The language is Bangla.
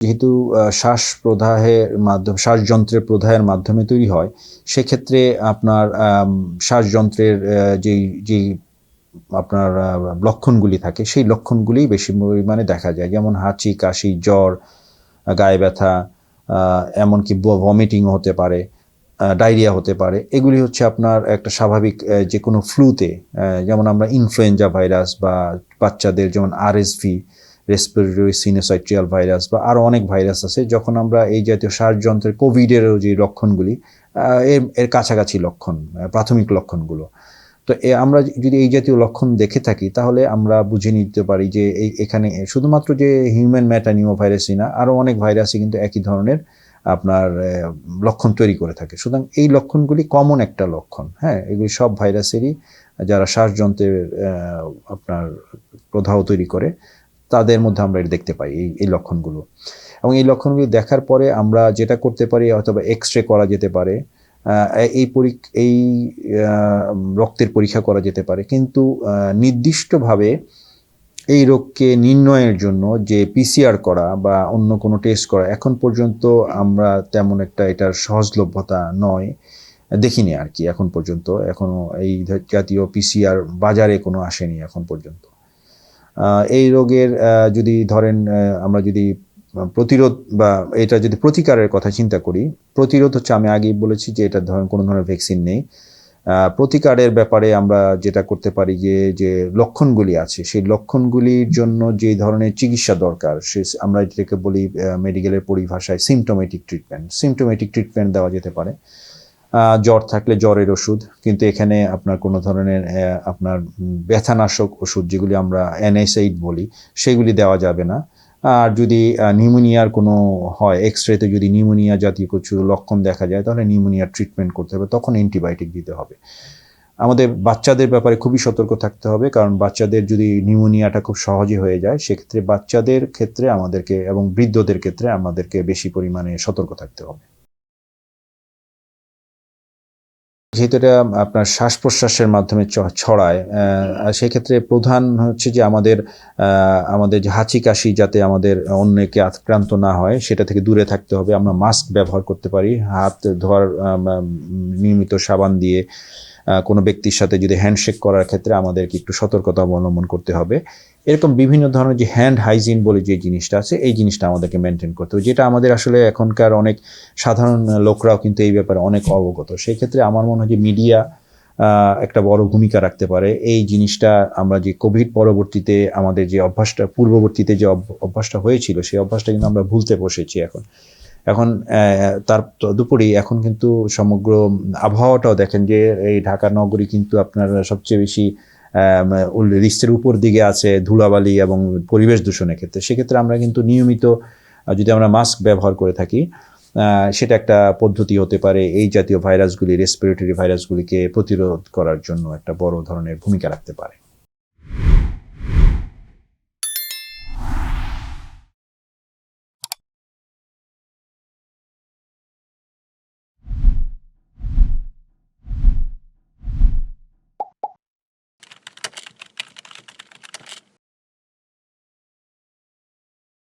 যেহেতু শ্বাস প্রদাহের মাধ্যম শ্বাসযন্ত্রের প্রদাহের মাধ্যমে তৈরি হয়, সেক্ষেত্রে আপনার শ্বাসযন্ত্রের যেই যেই আপনার লক্ষণগুলি থাকে, সেই লক্ষণগুলি বেশি পরিমাণে দেখা যায়। যেমন হাঁচি, কাশি, জ্বর, গায়ে ব্যথা এমনকি ভমিটিংও হতে পারে ডায়রিয়া হতে পারে। এগুলি হচ্ছে আপনার একটা স্বাভাবিক যে কোনো ফ্লুতে যেমন আমরা ইনফ্লুয়েঞ্জা ভাইরাস বা বাচ্চাদের যেমন আরএসভি রেসপিরেটরি সিনোসাইট্রিয়াল ভাইরাস বা আরও অনেক ভাইরাস আছে, যখন আমরা এই জাতীয় শ্বাসযন্ত্রের কোভিডেরও যে লক্ষণগুলি এর এর কাছাকাছি লক্ষণ প্রাথমিক লক্ষণগুলো। তো আমরা যদি এই জাতীয় লক্ষণ দেখে থাকি, তাহলে আমরা বুঝে নিতে পারি যে এই, এখানে শুধুমাত্র যে হিউম্যান ম্যাটানিও ভাইরাসই না আরও অনেক ভাইরাসই কিন্তু একই ধরনের আপনার লক্ষণ তৈরি করে থাকে। সুতরাং এই লক্ষণগুলি কমন একটা লক্ষণ হ্যাঁ? এগুলি সব ভাইরাসেরই যারা শ্বাসযন্ত্রের আপনার প্রদাহ তৈরি করে তাদের মধ্যে আমরা এটা দেখতে পাই, এই এই লক্ষণগুলো। এবং এই লক্ষণগুলি দেখার পরে আমরা যেটা করতে পারি, অথবা এক্স রে করা যেতে পারে এই পরীক, এই রক্তের পরীক্ষা করা যেতে পারে। কিন্তু নির্দিষ্টভাবে এই রোগকে নির্ণয়ের জন্য যে পিসিআর করা বা অন্য কোনো টেস্ট করা, এখন পর্যন্ত আমরা তেমন একটা এটার সহজলভ্যতা নয়, দেখিনি আর কি, এখন পর্যন্ত। এখনও এই জাতীয় পিসিআর বাজারে কোনো আসেনি এখন পর্যন্ত। এই রোগের যদি ধরেন আমরা যদি প্রতিরোধ বা এটা যদি প্রতিকারের কথা চিন্তা করি, প্রতিরোধ হচ্ছে আমি আগেই বলেছি যে এটা ধরেন কোনো ধরনের ভ্যাকসিন নেই। প্রতিকারের ব্যাপারে আমরা যেটা করতে পারি যে যে লক্ষণগুলি আছে, সেই লক্ষণগুলির জন্য যে ধরনের চিকিৎসা দরকার, সে আমরা যেটাকে বলি মেডিকেলের পরিভাষায় সিমটোমেটিক ট্রিটমেন্ট সিমটোমেটিক ট্রিটমেন্ট দেওয়া যেতে পারে। জ্বর থাকলে জ্বরের ওষুধ, কিন্তু এখানে আপনার কোনো ধরনের আপনার ব্যথানাশক ওষুধ যেগুলি আমরা এনএসএইড বলি, সেগুলি দেওয়া যাবে না। আর যদি নিউমোনিয়ার কোনো হয় এক্স রেতে যদি নিউমোনিয়া জাতীয় কিছু লক্ষণ দেখা যায়, তাহলে নিউমোনিয়ার ট্রিটমেন্ট করতে হবে, তখন অ্যান্টিবায়োটিক দিতে হবে। আমাদের বাচ্চাদের ব্যাপারে খুবই সতর্ক থাকতে হবে, কারণ বাচ্চাদের যদি নিউমোনিয়াটা খুব সহজে হয়ে যায়, সেক্ষেত্রে বাচ্চাদের ক্ষেত্রে আমাদেরকে এবং বৃদ্ধদের ক্ষেত্রে আমাদেরকে বেশি পরিমাণে সতর্ক থাকতে হবে। যেহেতু এটা আপনার শ্বাস প্রশ্বাসের মাধ্যমে ছড়ায় সেক্ষেত্রে প্রধান হচ্ছে যে আমাদের আমাদের যে হাঁচি কাশি যাতে আমাদের অন্যকে আক্রান্ত না হয়, সেটা থেকে দূরে থাকতে হবে। আমরা মাস্ক ব্যবহার করতে পারি, হাত ধোয়ার নিয়মিত সাবান দিয়ে কোনো ব্যক্তির সাথে যদি হ্যান্ডশেক করার ক্ষেত্রে আমাদেরকে একটু সতর্কতা অবলম্বন করতে হবে। এরকম বিভিন্ন ধরনের যে হ্যান্ড হাইজিন বলে যে জিনিসটা আছে, এই জিনিসটা আমাদেরকে মেনটেন করতে হবে, যেটা আমাদের আসলে এখনকার অনেক সাধারণ লোকরাও কিন্তু এই ব্যাপারে অনেক অবগত। সেই ক্ষেত্রে আমার মনে হয় যে মিডিয়া একটা বড় ভূমিকা রাখতে পারে। এই জিনিসটা আমরা যে কোভিড পরবর্তীতে আমাদের যে অভ্যাসটা, পূর্ববর্তীতে যে অভ্যাসটা হয়েছিল, সেই অভ্যাসটা কিন্তু আমরা ভুলতে বসেছি এখন। এখন তার তদুপরি এখন কিন্তু সমগ্র আবহাওয়াটাও দেখেন যে এই ঢাকা নগরী কিন্তু আপনার সবচেয়ে বেশি লিস্টের উপর দিকে আছে ধুলাবালি এবং পরিবেশ দূষণের ক্ষেত্রে। সেক্ষেত্রে আমরা কিন্তু নিয়মিত যদি আমরা মাস্ক ব্যবহার করে থাকি সেটা একটা পদ্ধতি হতে পারে এই জাতীয় ভাইরাসগুলি রেসপিরেটরি ভাইরাসগুলিকে প্রতিরোধ করার জন্য একটা বড় ধরনের ভূমিকা রাখতে পারে।